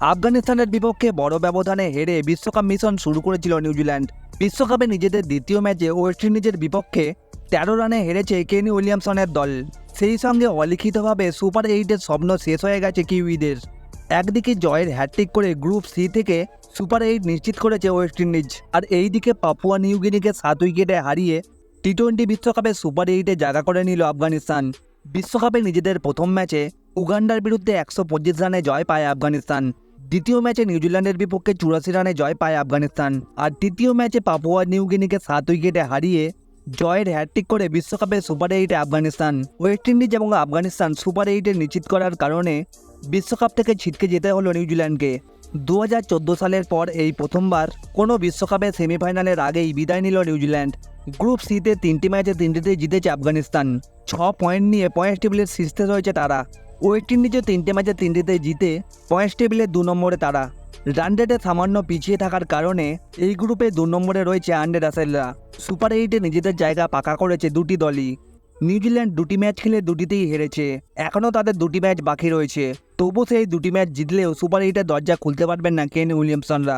আফগানিস্তানের বিপক্ষে বড় ব্যবধানে হেরে বিশ্বকাপ মিশন শুরু করেছিল নিউজিল্যান্ড। বিশ্বকাপে নিজেদের দ্বিতীয় ম্যাচে ওয়েস্ট ইন্ডিজের বিপক্ষে তেরো রানে হেরেছে কেনি উইলিয়ামসনের দল। সেই সঙ্গে অলিখিতভাবে সুপার এইটের স্বপ্ন শেষ হয়ে গেছে কিউইদের। একদিকে জয়ের হ্যাট্রিক করে গ্রুপ সি থেকে সুপার এইট নিশ্চিত করেছে ওয়েস্ট ইন্ডিজ, আর এইদিকে পাপুয়া নিউগিনিকে সাত উইকেটে হারিয়ে টি টোয়েন্টি বিশ্বকাপে সুপার এইটে জায়গা করে নিল আফগানিস্তান। বিশ্বকাপে নিজেদের প্রথম ম্যাচে উগান্ডার বিরুদ্ধে একশো পঁচিশ রানে জয় পায় আফগানিস্তান। দ্বিতীয় ম্যাচে নিউজিল্যান্ডের বিপক্ষে চুরাশি রানে জয় পায় আফগানিস্তান। আর তৃতীয় ম্যাচে পাপুয়া নিউগিনিকে সাত উইকেটে হারিয়ে জয়ের হ্যাট্রিক করে বিশ্বকাপে সুপার এইটে আফগানিস্তান। ওয়েস্ট ইন্ডিজ এবং আফগানিস্তান সুপার এইটে নিশ্চিত করার কারণে বিশ্বকাপ থেকে ছিটকে যেতে হলো নিউজিল্যান্ডকে। দু হাজার চোদ্দ সালের পর এই প্রথমবার কোনো বিশ্বকাপের সেমিফাইনালের আগেই বিদায় নিল নিউজিল্যান্ড। গ্রুপ সিতে তিনটি ম্যাচে তিনটিতেই জিতেছে আফগানিস্তান। ছ পয়েন্ট নিয়ে পয়েন্ট টেবিলের শীর্ষে রয়েছে তারা। ওয়েস্ট ইন্ডিজও তিনটে ম্যাচে তিনটিতে জিতে পয়েন্ট টেবিলে দু নম্বরে তারা। রান রেটে সামান্য পিছিয়ে থাকার কারণে এই গ্রুপে দু নম্বরে রয়েছে আন্ডে রাসেলরা সুপার এইটে নিজেদের জায়গা পাকা করেছে দুটি দলই। নিউজিল্যান্ড দুটি ম্যাচ খেলে দুটিতেই হেরেছে। এখনও তাদের দুটি ম্যাচ বাকি রয়েছে। তবু সেই দুটি ম্যাচ জিতলেও সুপার এইটের দরজা খুলতে পারবেন না কেন উইলিয়ামসনরা